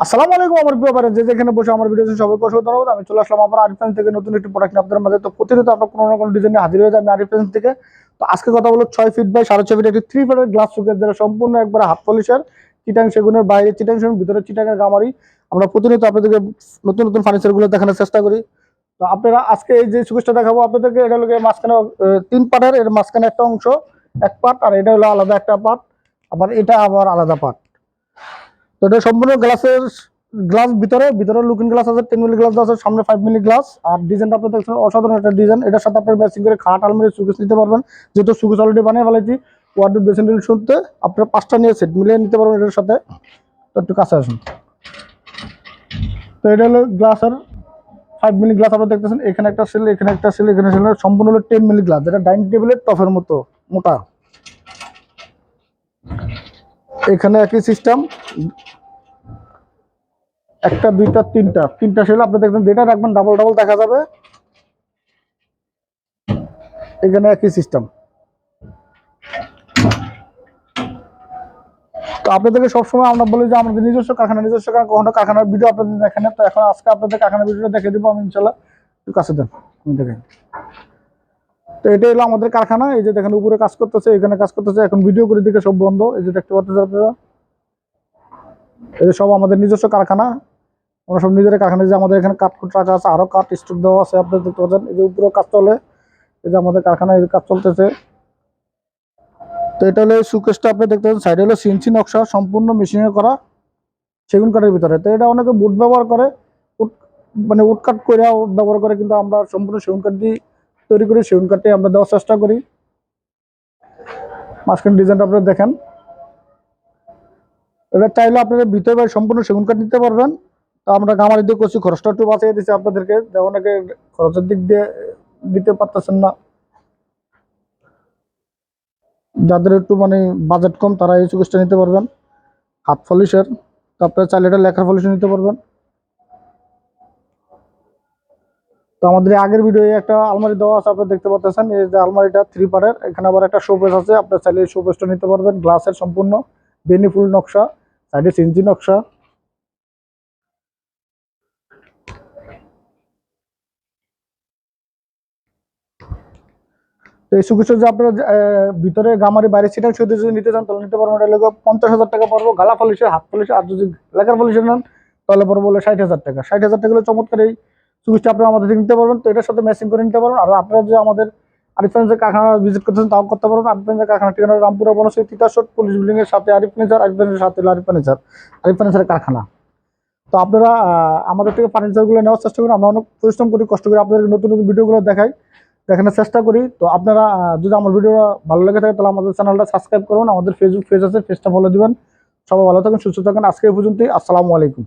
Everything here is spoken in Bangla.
আসসালামু আলাইকুম আমার প্রিয় পারেন যে যেখানে বসে আমার ভিডিও সবাইকে অসংখ্য ধন্যবাদ। আমি চলে আসলাম আমার আরিফেন্স থেকে নতুন একটি প্রোডাক্ট আপনাদের মাঝে। তো প্রতিনিয়ত আপনার কোনো না কোনো ডিজাইনে হাজির হয়ে যায় আমি আরিফেন্স থেকে। তো আজকে কথা বলো ছয় ফিট বাই সাড়ে ছয় ফিট একটি থ্রি ফিটের গ্লাস সুকের যেটা সম্পূর্ণ একবার হাত পলিশের চিটাং সেগুনের বাইরে, চিটাং সেগুন, ভিতরে চিটাংয়ের গামারি। আমরা প্রতিনিয়ত আপনাদেরকে নতুন নতুন ফার্নিচারগুলো দেখানোর চেষ্টা করি। তো আপনারা আজকে এই যে সুকেশটা দেখাবো আপনাদেরকে, এটা হলো মাঝখানে তিন পার্টের এর মাঝখানে একটা অংশ, এক পার্ট আর এটা হলো আলাদা একটা পার্ট আবার এটা আবার আলাদা পার্ট তো এটা সম্পূর্ণ গ্লাসের গ্লাস ভিতরে ভিতরে লুকিং গ্লাস আছে টেন মিলি গ্লাস আছে, সামনে ফাইভ মিলি গ্লাস আর ডিজাইনটা আপনি দেখছেন, অসাধারণ একটা ডিজাইন এটার সাথে আপনার ম্যাচিং করে খাট, আলমারি সুকেস নিতে পারবেন। যেহেতু সুকেস অলরেডি বানিয়ে ফেলেছি ওয়ার্ডের বেসিন শুনতে আপনার পাঁচটা নিয়ে সেট মিলিয়ে নিতে পারবেন এটার সাথে। একটু কাছে আসুন। তো এটা হলো গ্লাসের ফাইভ মিলি গ্লাস আপনারা দেখতেছেন। এখানে একটা সেল এখানে একটা সেল এখানে সেল সম্পূর্ণ হলো টেন মিলি গ্লাস যেটা ডাইনিং টেবিলের টফের মতো, মোটা। এখানে একই সিস্টেম একটা, দুইটা, তিনটা। তিনটা সেল আপনি দেখবেন, যেটা রাখবেন ডাবল ডাবল দেখা যাবে। এখানে একই সিস্টেম তো আপনাদেরকে সবসময় আমরা বলি যে, আমাদের নিজস্ব কারখানা, নিজস্ব কখনো কারখানার ভিডিও আপনাদের দেখেন। তো এখন আজকে আপনাদের কারখানার ভিডিওটা দেখে দেবো, আমি ইনশাল্লাহ একটু কাছে দেন। দেখেন। তো এটা হলো আমাদের কারখানা। এই যে দেখেন, উপরে কাজ করতেছে, এখানে কাজ করতেছে। এখন ভিডিও করে দিকে সব বন্ধ। এই যে দেখতে পাচ্ছেন আপনারা? এই সব আমাদের নিজস্ব কারখানা। আমরা সব নিজের কারখানা যে আমাদের এখানে কাঠ রাখা আছে, আরও কাঠ স্টক দেওয়া আছে আপনারা দেখতে পাচ্ছেন। এই যে উপরে কাজ চলে, এই যে আমাদের কারখানায় কাজ চলতেছে। তো এটা হলো সুকেশটা আপনি দেখতে পাচ্ছেন, সাইডে হলো সিএনসি নকশা, সম্পূর্ণ মেশিনে করা সেগুন কাঠের ভিতরে। তো এটা অনেকে বুট ব্যবহার করে, উট মানে উড কাট করে ব্যবহার করে, কিন্তু আমরা সম্পূর্ণ সেগুন কাঠ দিয়ে তৈরি করি, সেগুন কাঠে আমরা দেওয়ার চেষ্টা করি। মাঝখানে ডিজাইনটা আপনারা দেখেন। এটা চাইলে আপনারা ভিতরে সম্পূর্ণ সেগুন কাঠ নিতে পারবেন। তো আমরা গামারি দিয়ে করছি, খরচটা একটু বাঁচিয়ে দিচ্ছি আপনাদেরকে, যে অনেকে খরচের দিক দিয়ে দিতে পারতেছেন না। যাদের একটু মানে বাজেট কম, তারা এই চুকেসটা নিতে পারবেন। হাত পলিশের তারপরে চাইলে এটা লেখার পলিশ নিতে পারবেন। তো আমাদের আগের ভিডিও একটা আলমারি দেওয়া আছে, আপনারা দেখতে পাচ্ছেন, এই যে আলমারিটা থ্রি পারের এখানে আবার একটা শোপেস আছে, আপনার চাইলে এই শোপেসটা নিতে পারবেন, গ্লাসের সম্পূর্ণ, বেনিফুল নকশা সাইডে সিনজি নকশা তো এই যে আপনারা ভিতরে গামারি বাইরে সিটাং শুধু যদি নিতে চান, তাহলে নিতে পারবেন। এটা লোক পঞ্চাশ হাজার টাকা পড়ব, গালা পলিশে, হাত পলিশে, আর যদি লেখার পলিশে নেন, তাহলে পড়ব বলে ষাট হাজার টাকা। ষাট হাজার টাকা হলে চমৎকার এই সুকিশটা আপনারা আমাদের থেকে নিতে পারবেন। তো এটার সাথে ম্যাচিং করে নিতে পারবেন। আর আপনারা যে আমাদের আরিফেন্সের কারখানা ভিজিট করতেছেন তাও করতে পারবেন। আরিফেন্সের কারখানা ঠিকানা রামপুরা বনশ্রী তিতাসট পুলিশ বিল্ডিং এর সাথে আরিফ ফার্নিচার আরিফ ফার্নিচার সাথে আরিফ ফার্নিচার আরিফ ফার্নিচারের কারখানা। তো আপনারা আমাদের থেকে ফার্নিচারগুলো নেওয়ার চেষ্টা করুন। আমরা অনেক পরিশ্রম করি, কষ্ট করি আপনাদের নতুন নতুন ভিডিওগুলো দেখাই। দেখানোর চেষ্টা করি। তো আপনারা যদি আমার ভিডিওটা ভালো লেগে থাকে, তাহলে আমাদের চ্যানেলটা সাবস্ক্রাইব করুন। আমাদের ফেসবুক পেজ আছে পেজটা ফলো দিবেন। সবাই ভালো থাকুন, সুস্থ থাকুন। আজকে এই পর্যন্তই। আসসালামু আলাইকুম।